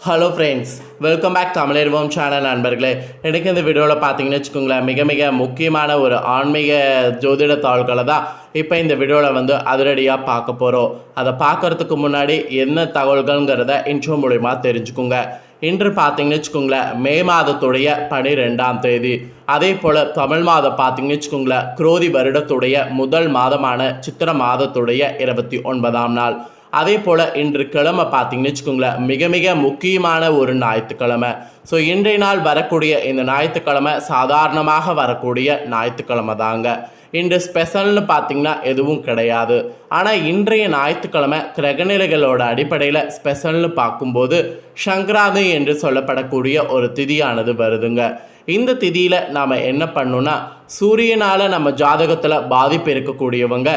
Hello friends welcome back தமிழர்வோம் channel நண்பர்களே. எனக்கு இந்த வீடியோவில் பார்த்தீங்கன்னு வச்சுக்கோங்களேன் மிக மிக முக்கியமான ஒரு ஆன்மீக ஜோதிட தாள்களை தான் இப்போ இந்த வீடியோவில் வந்து அதிரடியாக பார்க்க போகிறோம் அதை பார்க்கறதுக்கு முன்னாடி என்ன தகவல்கள்ங்கிறத இன்ட்ரோ மூலிமா தெரிஞ்சுக்குங்க. இன்று பார்த்தீங்கன்னு வச்சுக்கோங்களேன் மே மாதத்துடைய பனிரெண்டாம் தேதி. அதே போல் தமிழ் மாதம் பார்த்தீங்கன்னு வச்சுக்கோங்களேன் குரோதி வருடத்துடைய முதல் மாதமான சித்திர மாதத்துடைய இருபத்தி ஒன்பதாம் நாள். அதே போல் இன்று கிழமை பார்த்தீங்கன்னு வச்சுக்கோங்களேன் மிக மிக முக்கியமான ஒரு ஞாயிற்றுக்கிழமை. ஸோ இன்றைய நாள் வரக்கூடிய இந்த ஞாயிற்றுக்கிழமை சாதாரணமாக வரக்கூடிய ஞாயிற்றுக்கிழமை தாங்க. இன்று ஸ்பெஷல்னு பார்த்திங்கன்னா எதுவும் கிடையாது. ஆனால் இன்றைய ஞாயிற்றுக்கிழமை கிரகநிலைகளோட அடிப்படையில் ஸ்பெஷல்னு பார்க்கும்போது சங்கராந்தி என்று சொல்லப்படக்கூடிய ஒரு திதியானது வருதுங்க. இந்த திதியில் நாம் என்ன பண்ணணும்னா சூரியனால் நம்ம ஜாதகத்தில் பாதிப்பு இருக்கக்கூடியவங்க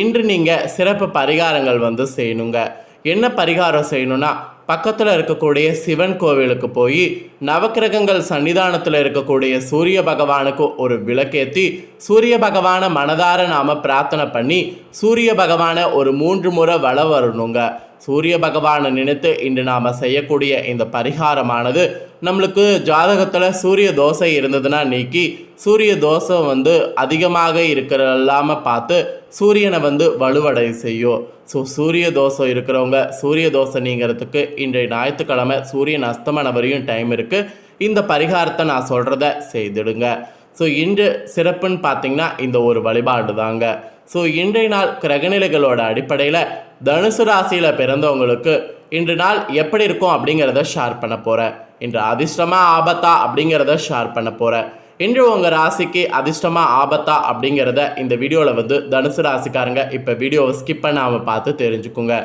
இன்று நீங்கள் சிறப்பு பரிகாரங்கள் வந்து செய்யணுங்க. என்ன பரிகாரம் செய்யணும்னா பக்கத்தில் இருக்கக்கூடிய சிவன் கோவிலுக்கு போய் நவக்கிரகங்கள் சன்னிதானத்தில் இருக்கக்கூடிய சூரிய பகவானுக்கு ஒரு விளக்கேற்றி சூரிய பகவானை மனதார நாம் பிரார்த்தனை பண்ணி சூரிய பகவானை ஒரு மூன்று முறை வள வரணுங்க. சூரிய பகவானை நினைத்து இன்று நாம் செய்யக்கூடிய இந்த பரிகாரமானது நம்மளுக்கு ஜாதகத்தில் சூரிய தோசை இருந்ததுன்னா நீக்கி சூரிய தோசை வந்து அதிகமாக இருக்கிற இல்லாமல் பார்த்து சூரியனை வந்து வலுவடை செய்யும் ஸோ சூரிய தோசை இருக்கிறவங்க சூரிய தோசை நீங்கிறதுக்கு இன்றைய ஞாயிற்றுக்கிழமை சூரியன் அஸ்தமனம் வரையும் டைம் இருக்குது இந்த பரிகாரத்தை நான் சொல்கிறத செய்திடுங்க. ஸோ இன்று சிறப்புன்னு பார்த்தீங்கன்னா இந்த ஒரு வழிபாடு தாங்க ஸோ இன்றைய நாள் கிரகநிலைகளோட அடிப்படையில் தனுசு ராசியில் பிறந்தவங்களுக்கு இன்று நாள் எப்படி இருக்கும் அப்படிங்கிறத ஷேர் பண்ண போகிறேன் இன்று அதிர்ஷ்டமாக ஆபத்தா அப்படிங்கிறத ஷேர் பண்ண போகிறேன் இன்று உங்கள் ராசிக்கு அதிர்ஷ்டமாக ஆபத்தா அப்படிங்கிறத இந்த வீடியோவில் வந்து தனுசு ராசிக்காரங்க இப்போ வீடியோவை ஸ்கிப் பண்ணாமல் பார்த்து தெரிஞ்சுக்குங்க.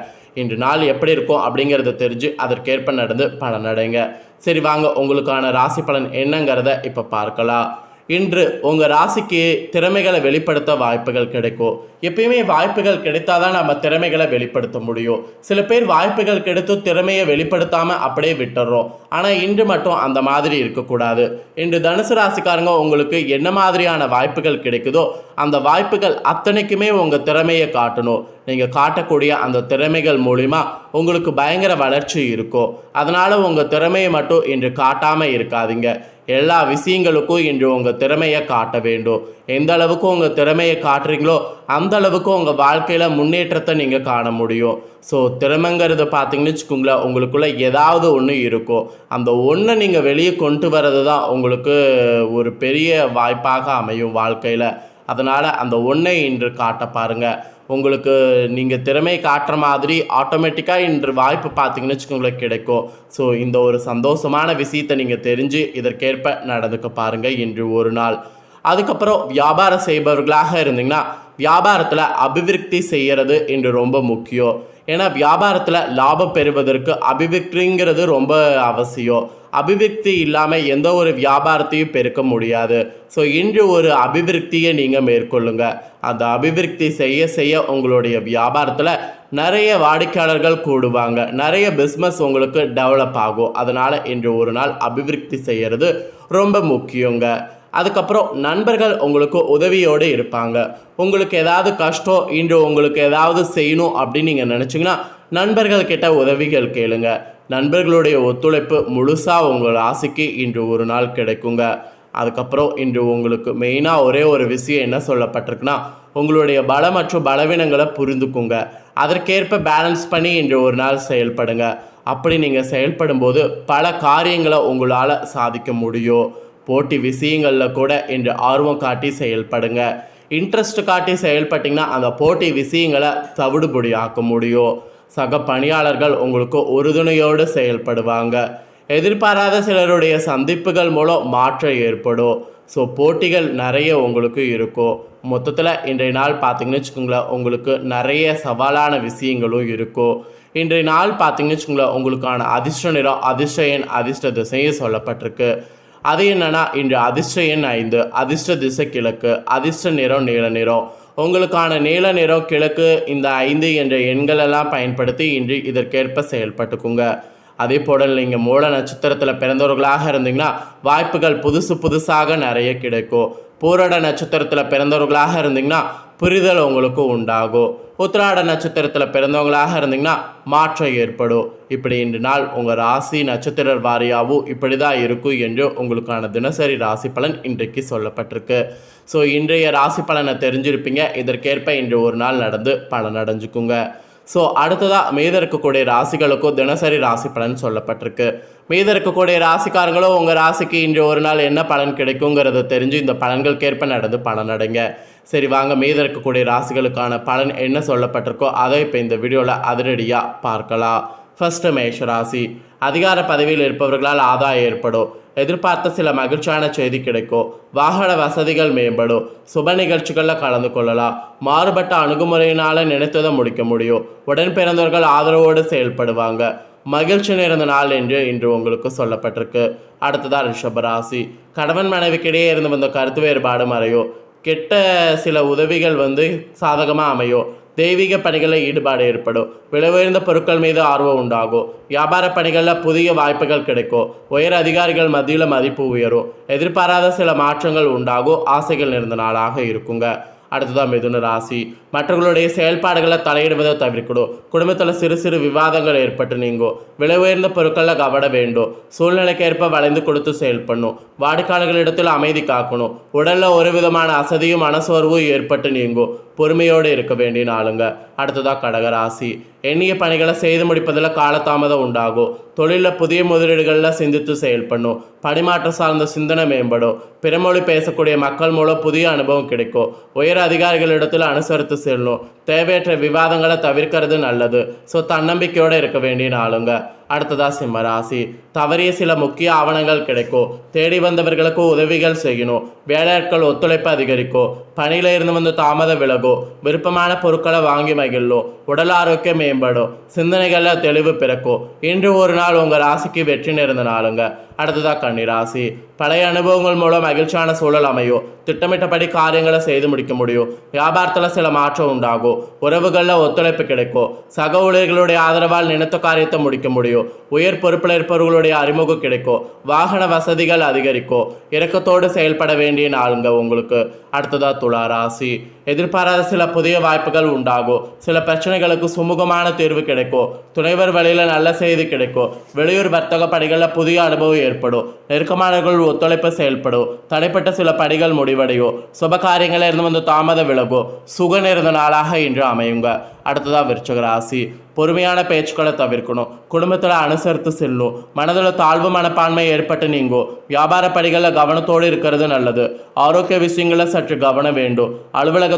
இன்று நாள் எப்படி இருக்கும் அப்படிங்கிறத தெரிஞ்சு அதற்கேற்ப நடந்து பலனடைங்க. சரி வாங்க உங்களுக்கான ராசி பலன் என்னங்கிறத இப்போ பார்க்கலாம். இன்று உங்கள் ராசிக்கு திறமைகளை வெளிப்படுத்த வாய்ப்புகள் கிடைக்கும். எப்பயுமே வாய்ப்புகள் கிடைத்தாதான் நம்ம திறமைகளை வெளிப்படுத்த முடியும். சில பேர் வாய்ப்புகள் கிடைத்து திறமையை வெளிப்படுத்தாமல் அப்படியே விட்டுறோம். ஆனால் இன்று மட்டும் அந்த மாதிரி இருக்கக்கூடாது. இன்று தனுசு ராசிக்காரங்க உங்களுக்கு என்ன மாதிரியான வாய்ப்புகள் கிடைக்குதோ அந்த வாய்ப்புகள் அத்தனைக்குமே உங்கள் திறமையை காட்டணும். நீங்கள் காட்டக்கூடிய அந்த திறமைகள் மூலிமா உங்களுக்கு பயங்கர வளர்ச்சி இருக்கும். அதனால் உங்கள் திறமையை மட்டும் இன்று காட்டாமல் இருக்காதீங்க. எல்லா விஷயங்களுக்கும் இன்று உங்கள் திறமையை காட்ட வேண்டும். எந்த அளவுக்கு உங்கள் திறமையை காட்டுறீங்களோ அந்த அளவுக்கு உங்கள் வாழ்க்கையில் முன்னேற்றத்தை நீங்கள் காண முடியும். ஸோ திறமைங்கிறது பார்த்தீங்கன்னு வச்சுக்கோங்களேன் உங்களுக்குள்ளே ஏதாவது ஒன்று இருக்கும் அந்த ஒன்றை நீங்கள் வெளியே கொண்டு வர்றது தான் உங்களுக்கு ஒரு பெரிய வாய்ப்பாக அமையும் வாழ்க்கையில். அதனால் அந்த ஒன்றை இன்று காட்ட பாருங்கள் உங்களுக்கு நீங்கள் திறமை காட்டுற மாதிரி ஆட்டோமேட்டிக்காக இன்று வாய்ப்பு பார்த்தீங்கன்னு வச்சுக்கோங்களேன் கிடைக்கும். ஸோ இந்த ஒரு சந்தோஷமான விஷயத்தை நீங்கள் தெரிஞ்சு இதற்கேற்ப நடந்துக்க பாருங்கள் இன்று ஒரு நாள். அதுக்கப்புறம் வியாபாரம் செய்பவர்களாக இருந்தீங்கன்னா வியாபாரத்தில் அபிவிருத்தி செய்கிறது இன்று ரொம்ப முக்கியம். ஏன்னா வியாபாரத்தில் லாபம் பெறுவதற்கு அபிவிருத்திங்கிறது ரொம்ப அவசியம். அபிவிருத்தி இல்லாமல் எந்த ஒரு வியாபாரத்தையும் பெருக்க முடியாது. ஸோ இன்று ஒரு அபிவிருத்தியை நீங்கள் மேற்கொள்ளுங்க. அந்த அபிவிருத்தி செய்ய செய்ய உங்களுடைய வியாபாரத்தில் நிறைய வாடிக்கையாளர்கள் கூடுவாங்க. நிறைய பிஸ்னஸ் உங்களுக்கு டெவலப் ஆகும். அதனால் இன்று ஒரு நாள் அபிவிருத்தி செய்கிறது ரொம்ப முக்கியங்க. அதுக்கப்புறம் நண்பர்கள் உங்களுக்கு உதவியோடு இருப்பாங்க. உங்களுக்கு ஏதாவது கஷ்டம் இன்று உங்களுக்கு ஏதாவது செய்யணும் அப்படின்னு நீங்கள் நினச்சிங்கன்னா நண்பர்கள் கிட்ட உதவிகள் கேளுங்க. நண்பர்களுடைய ஒத்துழைப்பு முழுசாக உங்கள் ஆசைக்கு இன்று ஒரு நாள் கிடைக்குங்க. அதுக்கப்புறம் இன்று உங்களுக்கு மெயினாக ஒரே ஒரு விஷயம் என்ன சொல்லப்பட்டிருக்குன்னா உங்களுடைய பலம் மற்றும் பலவீனங்களை புரிந்துக்குங்க. அதற்கேற்ப பேலன்ஸ் பண்ணி இன்று ஒரு நாள் செயல்படுங்க. அப்படி நீங்கள் செயல்படும்போது பல காரியங்களை உங்களால் சாதிக்க முடியும். போட்டி விஷயங்களில் கூட இன்று ஆர்வம் காட்டி செயல்படுங்க. இன்ட்ரெஸ்ட் காட்டி செயல்பட்டிங்கன்னா அந்த போட்டி விஷயங்களை தவிடுபடி ஆக்க முடியும். சக பணியாளர்கள் உங்களுக்கு உறுதுணையோடு செயல்படுவாங்க. எதிர்பாராத சிலருடைய சந்திப்புகள் மூலம் மாற்றம் ஏற்படும். ஸோ போட்டிகள் நிறைய உங்களுக்கு இருக்கும். மொத்தத்தில் இன்றைய நாள் பார்த்தீங்கன்னு வச்சுக்கோங்களேன் உங்களுக்கு நிறைய சவாலான விஷயங்களும் இருக்கும். இன்றைய நாள் பார்த்தீங்கன்னு வச்சுக்கோங்களேன் உங்களுக்கான அதிர்ஷ்ட நிறம் அதிர்ஷ்ட எண் அதிர்ஷ்ட திசையும் சொல்லப்பட்டிருக்கு. அது என்னென்னா இன்று அதிர்ஷ்ட எண் ஐந்து அதிர்ஷ்ட திசை கிழக்கு அதிர்ஷ்ட நிறம் நீல நிறம். உங்களுக்கான நீல நிறம் கிழக்கு இந்த ஐந்து என்ற எண்களெல்லாம் பயன்படுத்தி இன்று இதற்கேற்ப செயல்பட்டுக்குங்க. அதே போல் நீங்கள் மூல நட்சத்திரத்தில் பிறந்தவர்களாக இருந்தீங்கன்னா வாய்ப்புகள் புதுசு புதுசாக நிறைய கிடைக்கும். பூரட நட்சத்திரத்தில் பிறந்தவர்களாக இருந்தீங்கன்னா புரிதல் உங்களுக்கு உண்டாகும் உத்திராட நட்சத்திரத்தில் பிறந்தவங்களாக இருந்தீங்கன்னா மாற்றம் ஏற்படும். இப்படி இன்று நாள் உங்கள் ராசி நட்சத்திர வாரியாகவும் இப்படி தான் இருக்கும் என்று உங்களுக்கான தினசரி ராசி பலன் இன்றைக்கு சொல்லப்பட்டிருக்கு. ஸோ இன்றைய ராசி பலனை தெரிஞ்சிருப்பீங்க. இதற்கேற்ப இன்று ஒரு நாள் நடந்து பலன் அடைஞ்சுக்குங்க ஸோ அடுத்ததாக மீத இருக்கக்கூடிய ராசிகளுக்கும் தினசரி ராசி பலன் சொல்லப்பட்டிருக்கு. மீத இருக்கக்கூடிய ராசிக்காரங்களும் உங்கள் ராசிக்கு இன்று ஒரு நாள் என்ன பலன் கிடைக்குங்கிறத தெரிஞ்சு இந்த பலன்களுக்கேற்ப நடந்து பலன் அடைங்க. சரி வாங்க மீத இருக்கக்கூடிய ராசிகளுக்கான பலன் என்ன சொல்லப்பட்டிருக்கோ அதை இப்போ இந்த வீடியோவில் அதிரடியாக பார்க்கலாம். ஃபஸ்ட்டு மேஷ ராசி. அதிகார பதவியில் இருப்பவர்களால் ஆதாயம் ஏற்படும். எதிர்பார்த்த சில மகிழ்ச்சியான செய்தி கிடைக்கும். வாகன வசதிகள் மேம்படும். சுப நிகழ்ச்சிகளில் கலந்து கொள்ளலாம். மாறுபட்ட அணுகுமுறையினால் நினைத்ததை முடிக்க முடியும். உடன் பிறந்தவர்கள் ஆதரவோடு செயல்படுவாங்க. மகிழ்ச்சி நிறைந்த நாள் என்று இன்று உங்களுக்கு சொல்லப்பட்டிருக்கு. அடுத்ததாக ரிஷபராசி கணவன் மனைவிக்கிடையே இருந்து வந்த கருத்து வேறுபாடு மறையும். கெட்ட சில உதவிகள் வந்து சாதகமாக அமையும். தெய்வீக பணிகளில் ஈடுபாடு ஏற்படும். விலை உயர்ந்த பொருட்கள் மீது ஆர்வம் உண்டாகும். வியாபார பணிகளில் புதிய வாய்ப்புகள் கிடைக்கும். உயர் அதிகாரிகள் மத்தியில் மதிப்பு உயரும். எதிர்பாராத சில மாற்றங்கள் உண்டாகும். ஆசைகள் நிறைந்த நாளாக இருக்குங்க. அடுத்ததான் மிதுன ராசி. மற்றவர்களுடைய செயல்பாடுகளை தலையிடுவதை தவிர்க்கணும். குடும்பத்தில் சிறு சிறு விவாதங்கள் ஏற்பட்டு நீங்கும். விலை உயர்ந்த பொருட்களில் கவட வேண்டும். சூழ்நிலைக்கேற்ப வளைந்து கொடுத்து செயல்படணும் வாடிக்கையாளர்களிடத்தில் அமைதி காக்கணும். உடலில் ஒரு விதமான அசதியும் மனசோர்வும் ஏற்பட்டு நீங்கும். பொறுமையோடு இருக்க வேண்டிய நாளுங்க. அடுத்ததாக கடகராசி. எண்ணிய பணிகளை செய்து முடிப்பதில் காலதாமதம் உண்டாகும். தொழிலில் புதிய முதலீடுகளில் சிந்தித்து செயல்படணும். பணிமாற்றம் சார்ந்த சிந்தனை மேம்படும். பிறமொழி பேசக்கூடிய மக்கள் மூலம் புதிய அனுபவம் கிடைக்கும். உயர் அதிகாரிகளிடத்தில் அனுசரித்து செல்லணும். தேவையற்ற விவாதங்களை தவிர்க்கிறது நல்லது. ஸோ தன்னம்பிக்கையோடு இருக்க வேண்டிய நாளுங்க. அடுத்ததா சிம்மராசி தவறிய சில முக்கிய ஆவணங்கள் கிடைக்கும் தேடி வந்தவர்களுக்கு உதவிகள் செய்யணும் வேலையாட்கள் ஒத்துழைப்பு அதிகரிக்கும் பணியில இருந்து வந்து தாமதம் விலகும் விருப்பமான பொருட்களை வாங்கி மகிழும் உடல் ஆரோக்கியம் மேம்படும் சிந்தனைகளில் தெளிவு பிறக்கும் இன்று ஒரு நாள் உங்கள் ராசிக்கு வெற்றி நிறைந்த நாளுங்க. அடுத்ததா கன்னிராசி பழைய அனுபவங்கள் மூலம் மகிழ்ச்சியான சூழல் அமையும் திட்டமிட்டபடி காரியங்களை செய்து முடிக்க முடியும் வியாபாரத்தில் சில மாற்றம் உண்டாகும் உறவுகளில் ஒத்துழைப்பு கிடைக்கும் சக ஊழியர்களுடைய ஆதரவால் நினைத்த காரியத்தை முடிக்க முடியும் உயர் பொறுப்பில் இருப்பவர்களுடைய அறிமுகம் கிடைக்கும். வாகன வசதிகள் அதிகரிக்கும். இறக்கத்தோடு செயல்பட வேண்டிய நாளுங்க உங்களுக்கு. அடுத்ததா துலா ராசி. எதிர்பாராத சில புதிய வாய்ப்புகள் உண்டாகும் சில பிரச்சனைகளுக்கு சுமூகமான தீர்வு கிடைக்கும் துணைவர் வழியில் நல்ல செய்தி கிடைக்கும் வெளியூர் வர்த்தக பணிகளில் புதிய அனுபவம் ஏற்படும் நெருக்கமானவர்கள் ஒத்துழைப்பு செயல்படும் தடைப்பட்ட சில பணிகள் முடிவடையும் சுப காரியங்களில் இருந்து வந்து தாமத விலகும் சுக நிறைந்த நாளாக இன்று அமையுங்க. அடுத்ததாக விருச்சக ராசி. பொறுமையான பேச்சுக்களை தவிர்க்கணும். குடும்பத்தில் அனுசரித்து செல்லும் மனதில் தாழ்வு மனப்பான்மை ஏற்பட்டு நீங்கும் வியாபார பணிகளில் கவனத்தோடு இருக்கிறது நல்லது. ஆரோக்கிய விஷயங்களில் சற்று கவனம் வேண்டும்.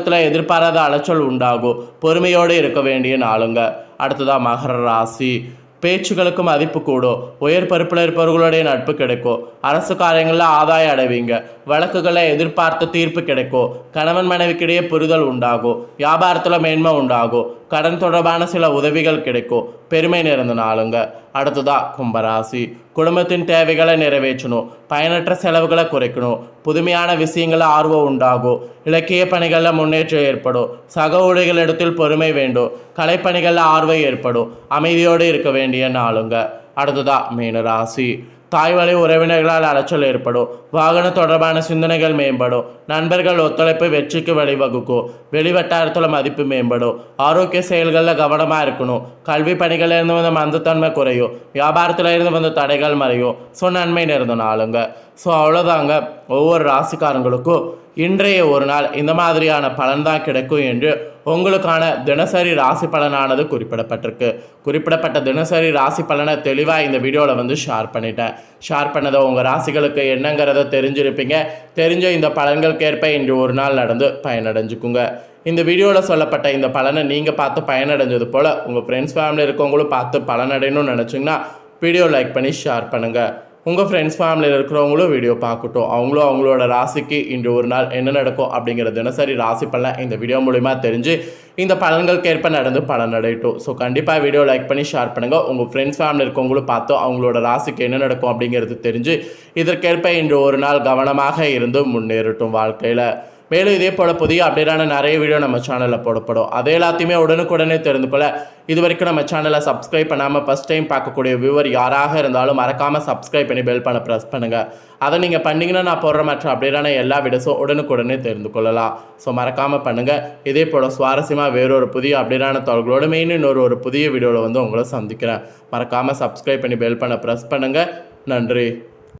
அலுவலகத்தில் எதிர்பாராத அலைச்சல் உண்டாகும். பொறுமையோடு இருக்க வேண்டிய நாளுங்க. அடுத்ததாக மகர ராசி. பேச்சுகளுக்கு மதிப்பு கூடும். உயர் பருப்பில் இருப்பவர்களுடைய நட்பு கிடைக்கும். அரசு காரியங்களில் ஆதாயம் அடைவீங்க. வழக்குகளை எதிர்பார்த்த தீர்ப்பு கிடைக்கும் கணவன் மனைவிக்கிடையே புரிதல் உண்டாகும் வியாபாரத்தில் மேன்மை உண்டாகும் கடன் தொடர்பான சில உதவிகள் கிடைக்கும் பெருமை நிறைந்த நாளுங்க. அடுத்ததா கும்பராசி. குடும்பத்தின் தேவைகளை நிறைவேற்றணும் பயனற்ற செலவுகளை குறைக்கணும் புதுமையான விஷயங்கள ஆர்வம் உண்டாகும் இலக்கிய பணிகளில் முன்னேற்றம் ஏற்படும் சக ஊழியர்களிடத்தில் பொறுமை வேண்டும் கலைப்பணிகளில் ஆர்வம் ஏற்படும் அமைதியோடு இருக்க வேண்டிய நாளுங்க. அடுத்ததா மீனராசி. தாய் வழி உறவினர்களால் அலைச்சல் ஏற்படும். வாகன தொடர்பான சிந்தனைகள் மேம்படும். நண்பர்கள் ஒத்துழைப்பு வெற்றிக்கு வழிவகுக்கும். வெளிவட்டாரத்தில் மதிப்பு மேம்படும். ஆரோக்கிய செயல்களில் கவனமாக இருக்கணும். கல்வி பணிகளில் இருந்து வந்த மந்தத்தன்மை குறையும். வியாபாரத்தில் இருந்து வந்த தடைகள் மறையும். ஸோ நன்மை நிறைந்த நாளுங்க. ஸோ அவ்வளோதாங்க ஒவ்வொரு ராசிக்காரங்களுக்கும் இன்றைய ஒரு நாள் இந்த மாதிரியான பலன் தான் கிடைக்கும் என்று உங்களுக்கான தினசரி ராசி பலனானது குறிப்பிடப்பட்டிருக்கு. குறிப்பிடப்பட்ட தினசரி ராசி பலனை தெளிவாக இந்த வீடியோவில் வந்து ஷேர் பண்ணிட்டேன். ஷேர் பண்ணதை உங்கள் ராசிகளுக்கு என்னங்கிறத தெரிஞ்சிருப்பீங்க. தெரிஞ்ச இந்த பலன்களுக்கேற்ப இன்று ஒரு நாள் நடந்து பயனடைஞ்சுக்குங்க. இந்த வீடியோவில் சொல்லப்பட்ட இந்த பலனை நீங்கள் பார்த்து பயனடைஞ்சது போல் உங்கள் ஃப்ரெண்ட்ஸ் ஃபேமிலி இருக்கவங்களும் பார்த்து பலனடையணும்னு நினச்சிங்கன்னா வீடியோ லைக் பண்ணி ஷேர் பண்ணுங்கள் உங்கள் ஃப்ரெண்ட்ஸ் ஃபேமிலியில் இருக்கிறவங்களும் வீடியோ பார்க்கட்டும். அவங்களும் அவங்களோட ராசிக்கு இன்று ஒரு நாள் என்ன நடக்கும் அப்படிங்கிற தினசரி ராசி பலன் இந்த வீடியோ மூலிமா தெரிஞ்சு இந்த பலன்களுக்கேற்ப நடந்து பலன் அடையட்டும். ஸோ கண்டிப்பாக வீடியோ லைக் பண்ணி ஷேர் பண்ணுங்கள் உங்கள் ஃப்ரெண்ட்ஸ் ஃபேமிலி இருக்கவங்களும் பார்த்து அவங்களோட ராசிக்கு என்ன நடக்கும் அப்படிங்கிறது தெரிஞ்சு இதற்கேற்ப இன்று ஒரு நாள் கவனமாக இருந்து முன்னேறட்டும் வாழ்க்கையில். மேலும் இதே போல் புதிய அப்டேட்டான நிறைய வீடியோ நம்ம சேனலில் போடப்படும். அது எல்லாத்தையுமே உடனுக்குடனே தெரிந்து கொள்ள இது வரைக்கும் நம்ம சேனலை சப்ஸ்கிரைப் பண்ணாமல் ஃபஸ்ட் டைம் பார்க்கக்கூடிய வியூவர் யாராக இருந்தாலும் மறக்காமல் சப்ஸ்கிரைப் பண்ணி பெல் பண்ண ப்ரெஸ் பண்ணுங்கள் அதை நீங்கள் பண்ணிங்கன்னா நான் போடுற மற்ற அப்டேட்டான எல்லா வீடியோஸும் உடனுக்குடனே தெரிந்து கொள்ளலாம். ஸோ மறக்காமல் பண்ணுங்கள் இதே போல் சுவாரஸ்யமாக வேறொரு புதிய அப்டேட்டான தகவல்களோடு மெயின் இன்னொரு ஒரு புதிய வீடியோவில் வந்து உங்களை சந்திக்கிறேன். மறக்காமல் சப்ஸ்கிரைப் பண்ணி பெல் பண்ண ப்ரெஸ் பண்ணுங்கள் நன்றி.